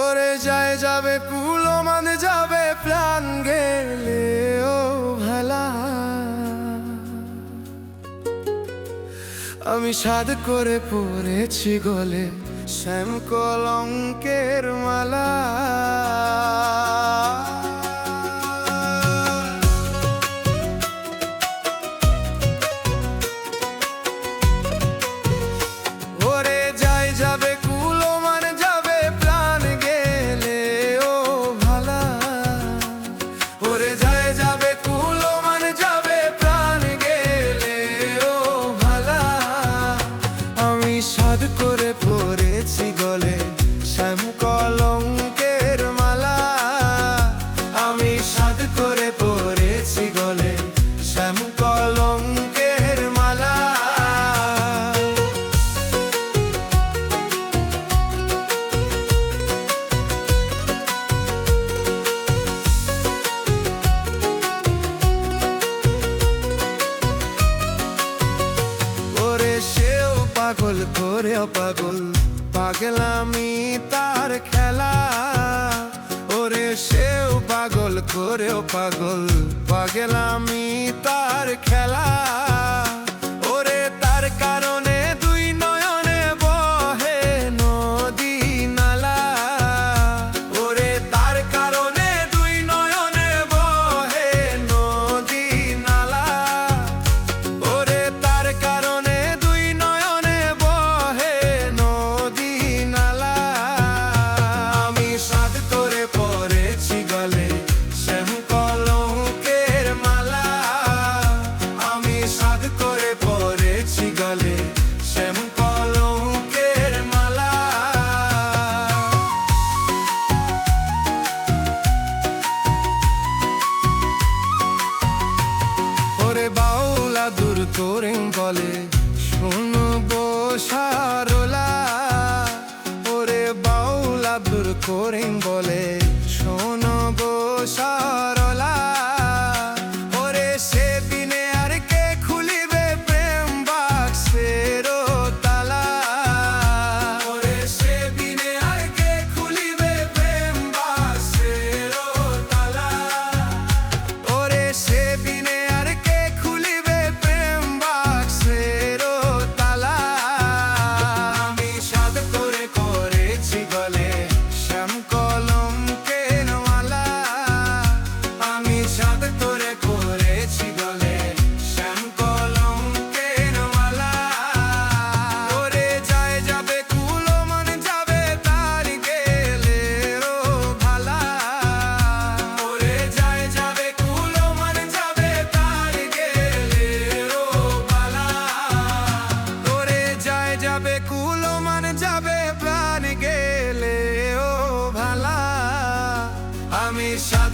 ওরে যায় যাবে কুলো মান যাবে প্রাণ গেলে, ও ভালা। আমি সাদ করে পড়েছি গলে শ্যাম কলঙ্কের মালা। পাগল পাগল। আমি তার খেলা। ওরে সেও পাগল করেও পাগল। পাগল আমি তার ওরে বাউলা দূর করে বলে। শুনব সারোলা ওরে বাউলা দূর করে বলে। শোনবো সার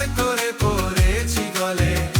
করে পড়েছি গলে।